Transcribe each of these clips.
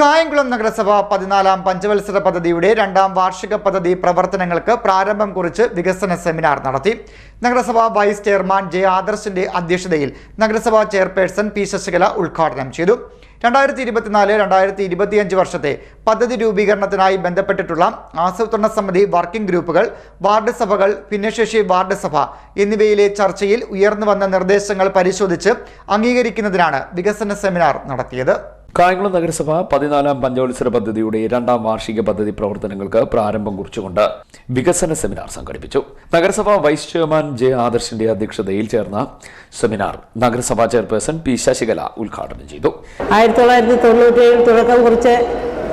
കായംകുളം നഗരസഭ പതിനാലാം പഞ്ചവത്സര പദ്ധതിയുടെ രണ്ടാം വാർഷിക പദ്ധതി പ്രവർത്തനങ്ങൾക്ക് പ്രാരംഭം കുറിച്ച് വികസന സെമിനാർ നടത്തി. നഗരസഭ വൈസ് ചെയർമാൻ ജെ ആദർശിന്റെ അധ്യക്ഷതയിൽ നഗരസഭാ ചെയർപേഴ്സൺ പി ശശികല ഉദ്ഘാടനം ചെയ്തു. രണ്ടായിരത്തി ഇരുപത്തിനാല് രണ്ടായിരത്തി ഇരുപത്തിയഞ്ച് വർഷത്തെ പദ്ധതി രൂപീകരണത്തിനായി ബന്ധപ്പെട്ടിട്ടുള്ള ആസൂത്രണ സമിതി വർക്കിംഗ് ഗ്രൂപ്പുകൾ വാർഡ് സഭകൾ ഭിന്നശേഷി വാർഡ് സഭ എന്നിവയിലെ ചർച്ചയിൽ ഉയർന്നു വന്ന നിർദ്ദേശങ്ങൾ പരിശോധിച്ച് അംഗീകരിക്കുന്നതിനാണ് വികസന സെമിനാർ നടത്തിയത്. കായംകുളം നഗരസഭ പതിനാലാം പഞ്ചവത്സര പദ്ധതിയുടെ രണ്ടാം വാർഷിക പദ്ധതി പ്രവർത്തനങ്ങൾക്ക് പ്രാരംഭം കുറിച്ചുകൊണ്ട് വികസന സെമിനാർ സംഘടിപ്പിച്ചു. നഗരസഭ വൈസ് ചെയർമാൻ ജെ ആദർശിന്റെ അധ്യക്ഷതയിൽ ചേർന്ന സെമിനാർ നഗരസഭാ ചെയർപേഴ്സൺ പി ശശികല ഉദ്ഘാടനം ചെയ്തു. ആയിരത്തി തൊള്ളായിരത്തി തൊണ്ണൂറ്റിയേഴിൽ തുടക്കം കുറിച്ച്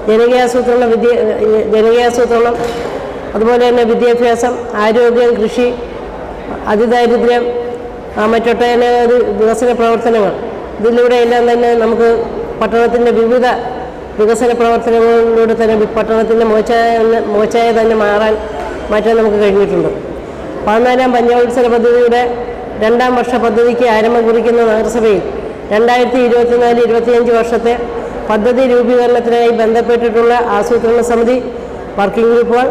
ജനകീയാസൂത്രണ വിദ്യ ജനകീയാസൂത്രണം അതുപോലെ തന്നെ വിദ്യാഭ്യാസം ആരോഗ്യം കൃഷി അതിദാരിദ്ര്യം മറ്റൊട്ടനവധി വികസന പ്രവർത്തനങ്ങൾ. ഇതിലൂടെ എല്ലാം തന്നെ നമുക്ക് പട്ടണത്തിന്റെ വിവിധ വികസന പ്രവർത്തനങ്ങളിലൂടെ തന്നെ പട്ടണത്തിന്റെ മോശമായ മോശമായ തന്നെ മാറാൻ മാറ്റാൻ നമുക്ക് കഴിഞ്ഞിട്ടുണ്ട്. പതിനാലാം പഞ്ചവത്സര പദ്ധതിയുടെ രണ്ടാം വർഷ പദ്ധതിക്ക് ആരംഭം കുറിക്കുന്ന നഗരസഭയിൽ രണ്ടായിരത്തി ഇരുപത്തിനാല് ഇരുപത്തിയഞ്ച് വർഷത്തെ പദ്ധതി രൂപീകരണത്തിനായി ബന്ധപ്പെട്ടിട്ടുള്ള ആസൂത്രണ സമിതി വർക്കിംഗ് ഗ്രൂപ്പുകൾ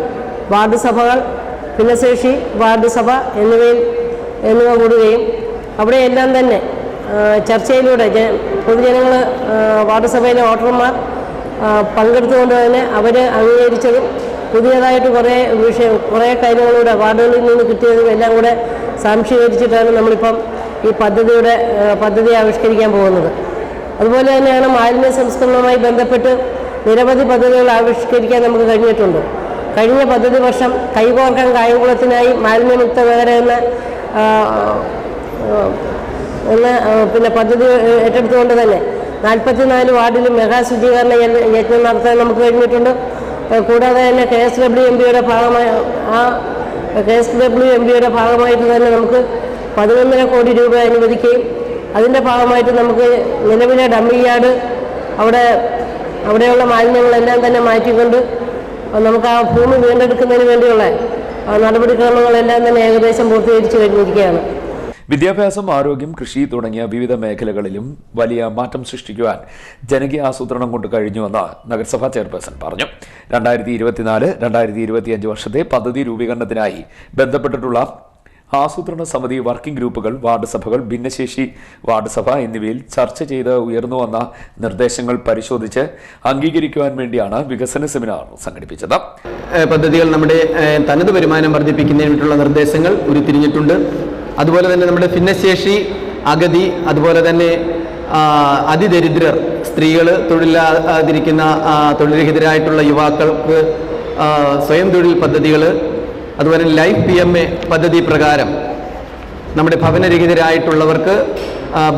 വാർഡ് സഭകൾ ഭിന്നശേഷി വാർഡ് സഭ എന്നിവയിൽ എന്നിവ കൂടുകയും അവിടെയെല്ലാം തന്നെ ചർച്ചയിലൂടെ പൊതുജനങ്ങൾ വാർഡ് സഭയിലെ വോട്ടർമാർ പങ്കെടുത്തുകൊണ്ട് തന്നെ അവർ അംഗീകരിച്ചതും പുതിയതായിട്ട് കുറേ വിഷയം കുറേ കാര്യങ്ങളിലൂടെ വാർഡുകളിൽ നിന്ന് കിട്ടിയതും എല്ലാം കൂടെ സാംശീകരിച്ചിട്ടാണ് നമ്മളിപ്പം ഈ പദ്ധതിയുടെ പദ്ധതി ആവിഷ്കരിക്കാൻ പോകുന്നത്. അതുപോലെ തന്നെയാണ് മാലിന്യ സംസ്കരണവുമായി ബന്ധപ്പെട്ട് നിരവധി പദ്ധതികൾ ആവിഷ്കരിക്കാൻ നമുക്ക് കഴിഞ്ഞിട്ടുണ്ട്. കഴിഞ്ഞ പദ്ധതി വർഷം കൈകോർക്കാൻ കായംകുളത്തിനായി മാലിന്യമുക്ത നഗര എന്ന എന്ന പിന്നെ പദ്ധതി ഏറ്റെടുത്തുകൊണ്ട് തന്നെ നാൽപ്പത്തിനാല് വാർഡിലും മെഗാ ശുചീകരണ യജ്ഞ- നടത്താൻ നമുക്ക് കഴിഞ്ഞിട്ടുണ്ട്. കൂടാതെ തന്നെ കെ എസ് ഡബ്ല്യു എം പിയുടെ ഭാഗമായി ആ കെ എസ് ഡബ്ല്യു എം പിയുടെ ഭാഗമായിട്ട് തന്നെ നമുക്ക് പതിനൊന്നര കോടി രൂപ അനുവദിക്കുകയും അതിന്റെ ഭാഗമായിട്ട് നമുക്ക് നിലവിലെ ഡമ്മി യാർഡ് അവിടെ അവിടെയുള്ള മാലിന്യങ്ങളെല്ലാം തന്നെ മാറ്റിക്കൊണ്ട് നമുക്ക് ആ ഭൂമി വീണ്ടെടുക്കുന്നതിന് വേണ്ടിയുള്ള നടപടിക്രമങ്ങളെല്ലാം തന്നെ ഏകദേശം പൂർത്തീകരിച്ചു കഴിഞ്ഞിരിക്കുകയാണ്. വിദ്യാഭ്യാസം ആരോഗ്യം കൃഷി തുടങ്ങിയ വിവിധ മേഖലകളിലും വലിയ മാറ്റം സൃഷ്ടിക്കുവാൻ ജനകീയ ആസൂത്രണം കൊണ്ട് കഴിഞ്ഞുവെന്ന് നഗരസഭാ ചെയർപേഴ്സൺ പറഞ്ഞു. രണ്ടായിരത്തി ഇരുപത്തിനാല് രണ്ടായിരത്തി ഇരുപത്തിയഞ്ച് വർഷത്തെ പദ്ധതി രൂപീകരണത്തിനായി ബന്ധപ്പെട്ടിട്ടുള്ള ആസൂത്രണ സമിതി വർക്കിംഗ് ഗ്രൂപ്പുകൾ വാർഡ് സഭകൾ ഭിന്നശേഷി വാർഡ് സഭ എന്നിവയിൽ ചർച്ച ചെയ്ത് ഉയർന്നു വന്ന നിർദ്ദേശങ്ങൾ പരിശോധിച്ച് അംഗീകരിക്കുവാൻ വേണ്ടിയാണ് വികസന സെമിനാർ സംഘടിപ്പിച്ചത്. പദ്ധതികൾ നമ്മുടെ തനത് വരുമാനം വർദ്ധിപ്പിക്കുന്നതിനുള്ള നിർദ്ദേശങ്ങൾ ഉരുത്തിരിഞ്ഞിട്ടുണ്ട്. അതുപോലെ തന്നെ നമ്മുടെ ഭിന്നശേഷി അഗതി അതുപോലെ തന്നെ അതിദരിദ്രർ സ്ത്രീകൾ തൊഴിലാതിരിക്കുന്ന തൊഴിൽരഹിതരായിട്ടുള്ള യുവാക്കൾക്ക് സ്വയം തൊഴിൽ പദ്ധതികൾ അതുപോലെ ലൈഫ് പി എം എ പദ്ധതി പ്രകാരം നമ്മുടെ ഭവനരഹിതരായിട്ടുള്ളവർക്ക്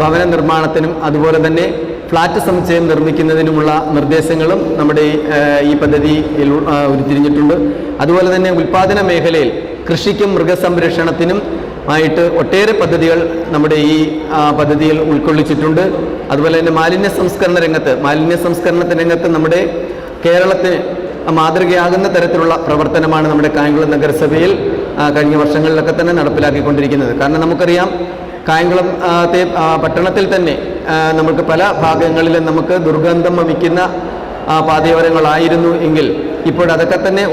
ഭവന നിർമ്മാണത്തിനും അതുപോലെ തന്നെ ഫ്ലാറ്റ് സമുച്ചയം നിർമ്മിക്കുന്നതിനുമുള്ള നിർദ്ദേശങ്ങളും നമ്മുടെ ഈ, പദ്ധതിയിൽ ഉരുത്തിരിഞ്ഞിട്ടുണ്ട്. അതുപോലെ തന്നെ ഉൽപ്പാദന മേഖലയിൽ കൃഷിക്കും മൃഗസംരക്ഷണത്തിനും ആയിട്ട് ഒട്ടേറെ പദ്ധതികൾ നമ്മുടെ ഈ പദ്ധതിയിൽ ഉൾക്കൊള്ളിച്ചിട്ടുണ്ട്. അതുപോലെ തന്നെ മാലിന്യ സംസ്കരണ രംഗത്ത് മാലിന്യ സംസ്കരണ രംഗത്ത് നമ്മുടെ കേരളത്തെ മാതൃകയാകുന്ന തരത്തിലുള്ള പ്രവർത്തനമാണ് നമ്മുടെ കായംകുളം നഗരസഭയിൽ കഴിഞ്ഞ വർഷങ്ങളിലൊക്കെ തന്നെ നടപ്പിലാക്കിക്കൊണ്ടിരിക്കുന്നത്. കാരണം നമുക്കറിയാം കായംകുളം പട്ടണത്തിൽ തന്നെ നമുക്ക് പല ഭാഗങ്ങളിലും നമുക്ക് ദുർഗന്ധം വമിക്കുന്ന പാതയോരങ്ങളായിരുന്നു എങ്കിൽ ഇപ്പോൾ അതൊക്കെ തന്നെ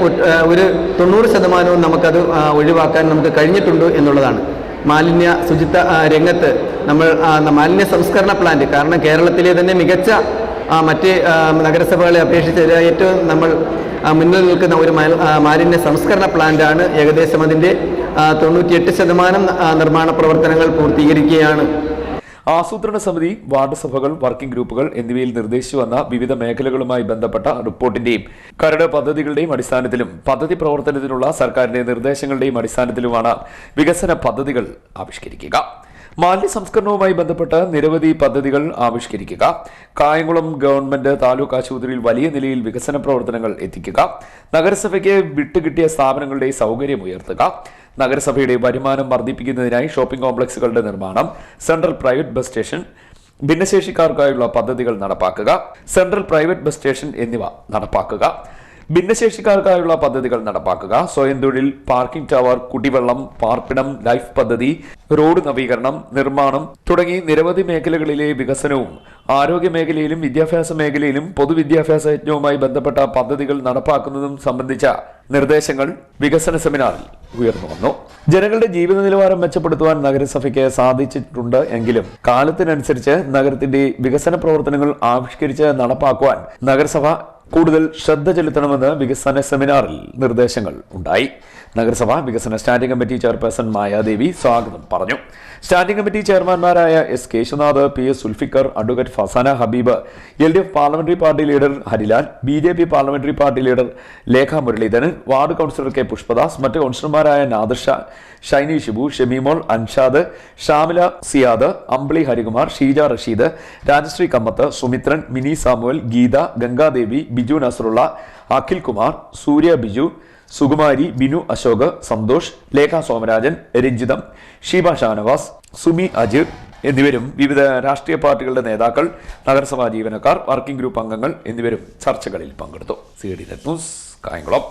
ഒരു തൊണ്ണൂറ് ശതമാനവും നമുക്കത് ഒഴിവാക്കാൻ നമുക്ക് കഴിഞ്ഞിട്ടുണ്ട് എന്നുള്ളതാണ്. മാലിന്യ ശുചിത്വ രംഗത്ത് നമ്മൾ മാലിന്യ സംസ്കരണ പ്ലാന്റ് കാരണം കേരളത്തിലെ തന്നെ മികച്ച മറ്റ് നഗരസഭകളെ അപേക്ഷിച്ച് ഏറ്റവും നമ്മൾ മുന്നിൽ നിൽക്കുന്ന ഒരു മാലിന്യ സംസ്കരണ പ്ലാന്റാണ് ഏകദേശം അതിന്റെ തൊണ്ണൂറ്റിയെട്ട് ശതമാനം നിർമ്മാണ പ്രവർത്തനങ്ങൾ പൂർത്തീകരിക്കുകയാണ്. ആസൂത്രണ സമിതി വാർഡ് സഭകൾ വർക്കിംഗ് ഗ്രൂപ്പുകൾ എന്നിവയിൽ നിർദ്ദേശിച്ചു വന്ന വിവിധ മേഖലകളുമായി ബന്ധപ്പെട്ട റിപ്പോർട്ടിന്റെയും കരട് പദ്ധതികളുടെയും അടിസ്ഥാനത്തിലും പദ്ധതി പ്രവർത്തനത്തിനുള്ള സർക്കാരിന്റെ നിർദ്ദേശങ്ങളുടെയും അടിസ്ഥാനത്തിലുമാണ് വികസന പദ്ധതികൾ ആവിഷ്കരിക്കുക. മാലിന്യ സംസ്കരണവുമായി ബന്ധപ്പെട്ട് നിരവധി പദ്ധതികൾ ആവിഷ്കരിക്കുക. കായംകുളം ഗവൺമെന്റ് താലൂക്ക് ആശുപത്രിയിൽ വലിയ നിലയിൽ വികസന പ്രവർത്തനങ്ങൾ എത്തിക്കുക. നഗരസഭയ്ക്ക് വിട്ടുകിട്ടിയ സ്ഥാപനങ്ങളുടെ സൗകര്യം ഉയർത്തുക. നഗരസഭയുടെ വരുമാനം വർദ്ധിപ്പിക്കുന്നതിനായി ഷോപ്പിംഗ് കോംപ്ലക്സുകളുടെ നിർമ്മാണം സെൻട്രൽ പ്രൈവറ്റ് ബസ് സ്റ്റേഷൻ ഭിന്നശേഷിക്കാർക്കായുള്ള പദ്ധതികൾ നടപ്പാക്കുക സെൻട്രൽ പ്രൈവറ്റ് ബസ് സ്റ്റേഷൻ എന്നിവ നടപ്പാക്കുക. ഭിന്നശേഷിക്കാർക്കായുള്ള പദ്ധതികൾ നടപ്പാക്കുക സ്വയം തൊഴിൽ പാർക്കിംഗ് ടവർ കുടിവെള്ളം പാർപ്പിടം ലൈഫ് പദ്ധതി റോഡ് നവീകരണം നിർമ്മാണം തുടങ്ങി നിരവധി മേഖലകളിലെ വികസനവും ആരോഗ്യ മേഖലയിലും വിദ്യാഭ്യാസ മേഖലയിലും പൊതുവിദ്യാഭ്യാസ യജ്ഞവുമായി ബന്ധപ്പെട്ട പദ്ധതികൾ നടപ്പാക്കുന്നതും സംബന്ധിച്ച നിർദ്ദേശങ്ങൾ വികസന സെമിനാറിൽ ഉയർന്നു വന്നു. ജനങ്ങളുടെ ജീവിത നിലവാരം മെച്ചപ്പെടുത്തുവാൻ നഗരസഭയ്ക്ക് സാധിച്ചിട്ടുണ്ട് എങ്കിലും കാലത്തിനനുസരിച്ച് നഗരത്തിന്റെ വികസന പ്രവർത്തനങ്ങൾ ആവിഷ്കരിച്ച് നടപ്പാക്കുവാൻ നഗരസഭ കൂടുതൽ ശ്രദ്ധ ചെലുത്തണമെന്ന് വികസന സെമിനാറിൽ നിർദ്ദേശങ്ങൾ ഉണ്ടായി. നഗരസഭ വികസന സ്റ്റാൻഡിംഗ് കമ്മിറ്റി ചെയർപേഴ്സൺ മായാദേവി സ്വാഗതം പറഞ്ഞു. Standing committee ചെയർമാൻമാരായ S Keshunath P S Sulfikar advocate Fasana Habeeb L D F parliamentary party leader Harilal B J P parliamentary party leader Lekha Muraleedharan ward councillor K Pushpadas മറ്റ് കൗൺസിലർമാരായ Nadirsha Shiny Shibu Shemimol Anshad Shamila Siyad Ambili Harikumar Sheeja Rasheed Rajasree Kammath Sumithran Mini Samuel Geetha Gangadevi Biju Nasarulla Akhil Kumar Surya Biju Sukumari Binu Ashok Santhosh Lekha Somarajan Ranjitham Sheeba Shanavas Sumi Ajir എന്നിവരും വിവിധ രാഷ്ട്രീയ പാർട്ടികളുടെ നേതാക്കൾ നഗരസഭാ ജീവനക്കാർ വർക്കിംഗ് ഗ്രൂപ്പ് അംഗങ്ങൾ എന്നിവരും ചർച്ചകളിൽ പങ്കെടുത്തു. C D news Kayamkulam.